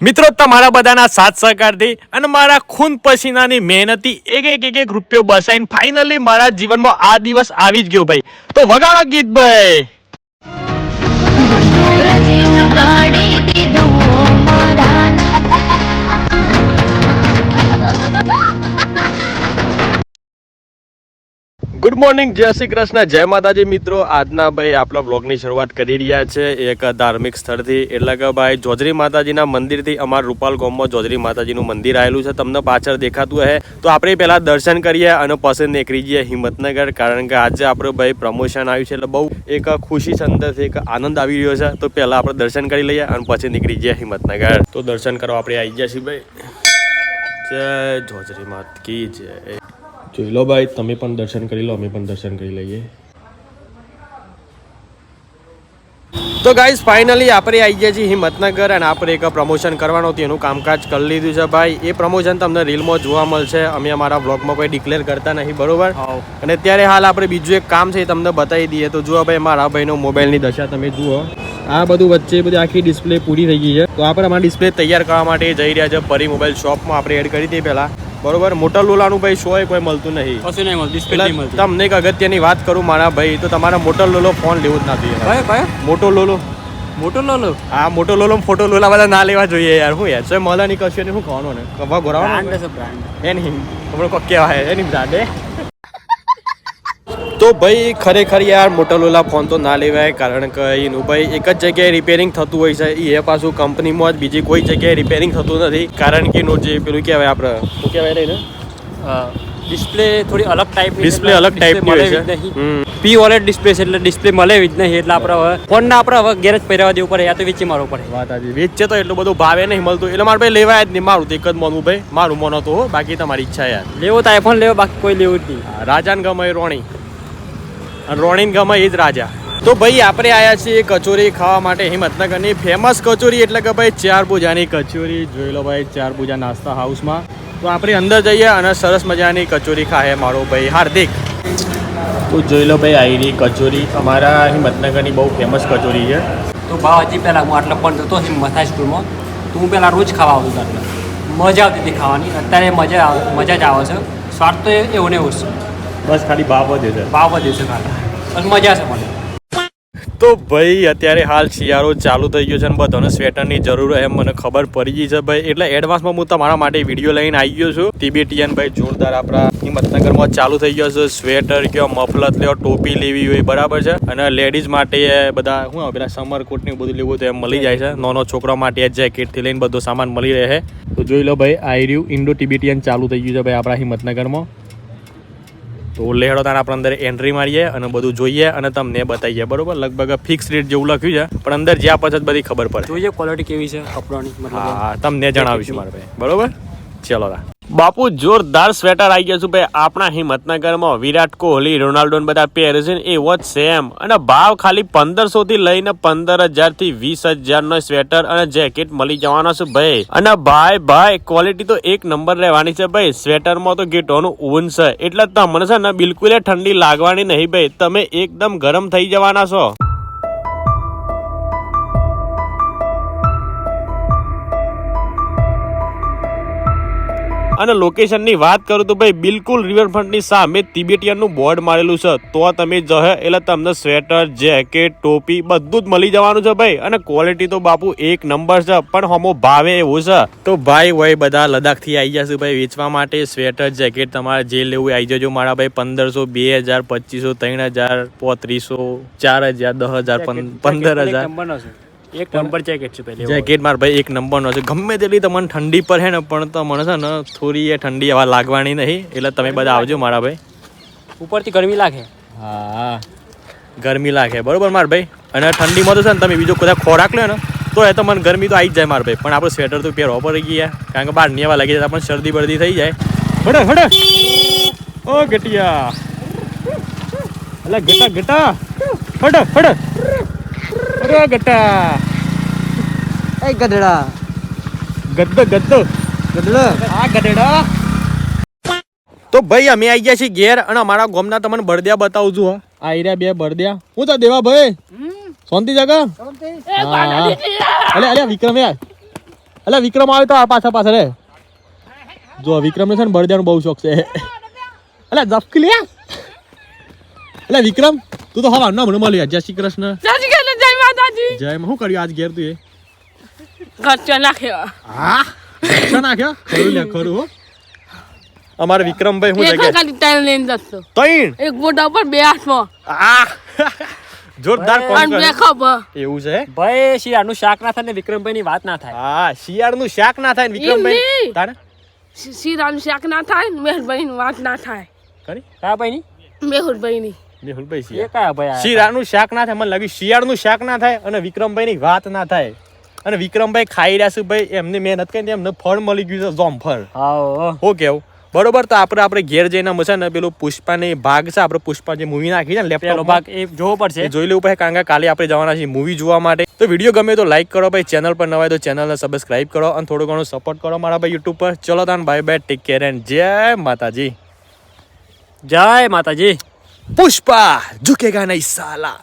મિત્રો, તમારા બધાના સાથ સહકારથી અને મારા ખૂન પસીનાની મહેનતથી એક એક એક એક રૂપિયો બસાઈને ફાઇનલી મારા જીવનમાં આ દિવસ આવી જ ગયો ભાઈ. તો વગાડો ગીત ભાઈ. ગુડ મોર્નિંગ જય શ્રી કૃષ્ણ, જય માતાજી મિત્રો. આજના ભાઈ આપણા બ્લોગની શરૂઆત કરી રહ્યા છે એક ધાર્મિક સ્થળથી. એટલે કે ભાઈ, જોજરી માતાજીના મંદિરથી અમારા રૂપાલ ગામમાં જોજરી માતાજીનું મંદિર આવેલું છે. તમને પાછળ દેખાતું હે તો આપણે પહેલાં દર્શન કરીએ અને પછી નીકળી જઈએ હિંમતનગર, કારણ કે આજે આપણે ભાઈ પ્રમોશન આવ્યું છે. એટલે બહુ એક ખુશી છે એક આનંદ આવી રહ્યો છે. તો પહેલાં આપણે દર્શન કરી લઈએ અને પછી નીકળી જઈએ હિંમતનગર. તો દર્શન કરવા આપણે આવી ગયા છીએ ભાઈ. જય જોજરી માત કી જય. જોઈ લો ભાઈ તમે પણ દર્શન કરી લો અમે પણ દર્શન કરી લઈએ. તો ગાઈઝ ફાઇનલી આપણે આવી ગયા છીએ હિંમતનગર અને આપણે એક પ્રમોશન કરવાનું હતું એનું કામકાજ કરી લીધું છે ભાઈ. એ પ્રમોશન તમને રીલમાં જોવા મળશે અમે અમારા બ્લોગમાં કોઈ ડિક્લેર કરતા નહીં બરોબર? અને અત્યારે હાલ આપણે બીજું એક કામ છે એ તમને બતાવી દઈએ. તો જુઓ ભાઈ મારા ભાઈનો મોબાઈલની દશા તમે જુઓ. આ બધું વચ્ચે બધી આખી ડિસ્પ્લે પૂરી થઈ ગઈ છે. તો આપણે અમારા ડિસ્પ્લે તૈયાર કરવા માટે જઈ રહ્યા છે. ફરી મોબાઈલ શોપમાં આપણે એડ કરી દઈએ પહેલા. બરોબર? મોટા લોલાનું ભાઈ શોય કોઈ મળતું નહીં. કશું નહીં મળતું ડિસ્પ્લે નહીં મળતું. તમને એક અગત્યની વાત કરું મારા ભાઈ તો તમારા મોટો લોલો ફોન લેવું જ ના જોઈએ. ભાઈ ભાઈ મોટો લોલો? મોટો લોલો? આ મોટો લોલો ફોટો લોલા બધા ના લેવા જોઈએ યાર. હું યાર સોય મળે નહીં કશું નહીં શું કહેવાનું ને કવા બ્રાન્ડ છે બ્રાન્ડ એ નહીં હમણાં કોક કહેવાય એ નહીં બ્રાન્ડે તો ભાઈ ખરેખર યાર મોટો લોલા ફોન તો ના લેવાય કારણ કે એનું ભાઈ એક જ જગ્યાએ રિપેરિંગ થતું હોય છે. એ પાછું કંપનીમાં જ બીજી કોઈ જગ્યાએ રિપેરિંગ થતું નથી. કારણ કે એનું જે પેલું કહેવાય આપણે શું કહેવાય ને ડિસ્પ્લે થોડી અલગ ટાઈપ ડિસ્પ્લે અલગ ટાઈપની હોય છે. પી ઓલેટ ડિસ્પ્લે છે એટલે ડિસ્પ્લે મળે જ નહીં. એટલે આપણે હવે ફોન ના આપણે હવે ગેરેજ પહેરવા દેવું પડે યા તો વેચી મારવું પડે. વાત આજે વેચે તો એટલું બધું ભાવે નહીં મળતું. એટલે મારે ભાઈ લેવાય જ નહીં. મારું તો એક જ મોનું ભાઈ મારું મોનો તો બાકી તમારી ઈચ્છા યાર. લેવો તો આઈફોન લેવો બાકી કોઈ લેવું જ નહીં. રાજાન રાજાને ગમે રોણી. અને એ જ રાજા. તો ભાઈ, આપણે આવ્યા છીએ કચોરી ખાવા માટે હિંમતનગરની ફેમસ કચોરી. એટલે કે ભાઈ, ચાર પૂજાની કચોરી. જોઈ લો ભાઈ, ચાર પૂજા નાસ્તા હાઉસમાં. તો આપણે અંદર જઈએ અને સરસ મજાની કચોરી ખાય મારો ભાઈ હાર્દિક. તો જોઈ લો ભાઈ, આઈની કચોરી. અમારા હિંમતનગરની બહુ ફેમસ કચોરી છે. તો ભાવ હજી પહેલાં હું આટલા પણ જતો હિંમથા સ્કૂલમાં. તો હું પહેલાં રોજ ખાવા આવતો મજા આવતી હતી ખાવાની. અત્યારે મજા આવે, મજા જ આવે છે. સ્વાદ તો એવું ને એવો છે. બસ ખાલી બાપ જ છે. ભાવ વધે છે ખાલી. અને મજા છે મને. તો ભાઈ અત્યારે હાલ શિયાળો ચાલુ થઈ ગયો છે અને બધાને સ્વેટરની જરૂર એમ મને ખબર પડી ગઈ છે ભાઈ. એટલે એડવાન્સમાં હું તમારા માટે વીડિયો લઈને આવી ગયો છું. તિબેટિયન ભાઈ જોરદાર આપણા હિંમતનગરમાં ચાલુ થઈ ગયો છે. સ્વેટર કયો મફલત લ્યો ટોપી લેવી હોય બરાબર છે. અને લેડીઝ માટે બધા શું પેલા સમર કોટની બધું લેવું હોય તો એમ મળી જાય છે. નાનો છોકરા માટે જેકેટથી લઈને બધો સામાન મળી રહે તો જોઈ લો ભાઈ આઈ રહ્યું ઇન્ડો તિબેટિયન ચાલુ થઈ ગયું છે ભાઈ આપણા હિંમતનગરમાં. તો લેહડો તાર આપણે અંદર એન્ટ્રી મારીએ અને બધું જોઈએ અને તમને બતાવીએ બરોબર? લગભગ ફિક્સ રેટ જેવું લખ્યું છે પણ અંદર જ્યાં પછી બધી ખબર પડે. જોઈએ ક્વોલિટી કેવી છે કપડાની હા તમને જણાવીશું મારે ભાઈ બરોબર? ચલો તા બાપુ જોરદાર સ્વેટર આવી ગયા છું ભાઈ. આપણા હિંમતનગરમાં વિરાટ કોહલી રોનાલ્ડો બધા પહેરે છે એ વોચ સેમ. અને ભાવ ખાલી પંદરસો થી લઈને પંદર હજારથી વીસ હજાર નો સ્વેટર અને જેકેટ મળી જવાનો છે ભાઈ. અને ભાઈ ભાઈ ક્વોલિટી તો એક નંબર રહેવાની છે ભાઈ. સ્વેટરમાં તો ગીટોનું ઊન છે. એટલે તમને છે ને બિલકુલ ઠંડી લાગવાની નહીં ભાઈ. તમે એકદમ ગરમ થઈ જવાના છો. અને લોકેશનની વાત કરું તો ભાઈ બિલકુલ રિવરફ્રન્ટની સામે તિબેટિયનનું બોર્ડ મારેલું છે. તો તમે જહે એટલે તમને સ્વેટર જેકેટ ટોપી બધું જ મળી જવાનું છે ભાઈ. અને ક્વોલિટી તો બાપુ એક નંબર છે પણ હમો ભાવે એવું છે. તો ભાઈ હોય બધા લદ્દાખથી આવી જશે ભાઈ વેચવા માટે. સ્વેટર જેકેટ તમારે જે લેવું આવી જજો મારા ભાઈ પંદરસો બે હજાર પચીસો ત્રણ હજાર પોત્રીસો ચાર હજાર દસ હજાર પંદર હજાર. એક નંબર જેકેટ છે પહેલી જેકેટ માર ભાઈ એક નંબરનો છે. ગમે તેટલી તમને ઠંડી પર હે ને પણ તમને છે ને થોડી એ ઠંડી હવા લાગવાની નહીં. એટલે તમે બધા આવજો મારા ભાઈ. ઉપરથી ગરમી લાગે. હા ગરમી લાગે. બરોબર માર ભાઈ? અને ઠંડીમાં તો છે ને તમે બીજો કદાચ ખોરાક લો ને તો એ તો મને ગરમી તો આવી જ જાય માર ભાઈ. પણ આપણે સ્વેટર તો પહેરવા પડી ગયા. કારણ કે બહારની હવા લાગી જાય આપણને શરદી બરદી થઈ જાય. હડે હડે. ઓ ગટિયા. એટલે ગટા ગટા. હડે હડે. ગટા. એ ગધડા. ગદ્દો ગદ્દો ગધડો. આ ગધેડા. તો ભાઈ અમે આવી ગયા છીએ ઘેર અને અમારા ગોમના તમને બળદિયા બતાવું છું. આ રહ્યા બે બળદિયા હું તો દેવા ભાઈ. શાંતિ જગા. અલે અલે વિક્રમ યાર અલે વિક્રમ આવે તો આ પાછા પાછળ રે. જો વિક્રમને છે ને બળદિયાનો બહુ શોખ છે. અલે જપકી લે. અલે વિક્રમ તું તો હવા ના મને મળી જય શ્રી કૃષ્ણ. જય શું કર્યું આજ ઘેર તું એ? ખર્ચો નાખ્યો. હા? શું નાખ્યો? ખરું લે ખરું હો. અમારે વિક્રમભાઈ હું જગ્યા ખાલી ટાઈમ લઈને જતો ત્રણ? એક મોઢા ઉપર બે હાથમાં. આ! જોરદાર એવું છે? ભાઈ શિયાળનું શાક ના થાય ને વિક્રમભાઈની વાત ના થાય. હા શિયાળનું શાક ના થાય ને વિક્રમભાઈ? તારે? શિયાળનું શાક ના થાય ને મેહુલભાઈની વાત ના થાય. કરી કયા ભાઈની? મેહુલભાઈની મેહુલભાઈ શિયાળ શિયાળનું શાક ના થાય મને લાગ્યું શિયાળનું શાક ના થાય અને વિક્રમભાઈની વાત ના થાય. અને વિક્રમભાઈ ખાઈ રહ્યા છે ભાઈ એમની મહેનત કરી એમને ફળ મળી ગયું છે જોમફળ હા હો. કેવું? બરોબર તો આપણે આપણે ઘેર જઈને છે ને પેલું પુષ્પાની ભાગ છે આપણે પુષ્પા જે મૂવી નાખી છે ને લેપટોપ ભાગ એ જોવો પડશે. જોઈ લેવું પડે કારણ કે કાલે આપણે જવાના છીએ મૂવી જોવા માટે. તો વીડિયો ગમે તો લાઈક કરો ભાઈ ચેનલ પર નવાય તો ચેનલને સબસ્ક્રાઈબ કરો અને થોડું ઘણું સપોર્ટ કરો મારા ભાઈ યુટ્યુબ પર. ચલો તાન bye bye take care and જય માતાજી. જય માતાજી. पुष्पा झुकेगा नहीं साला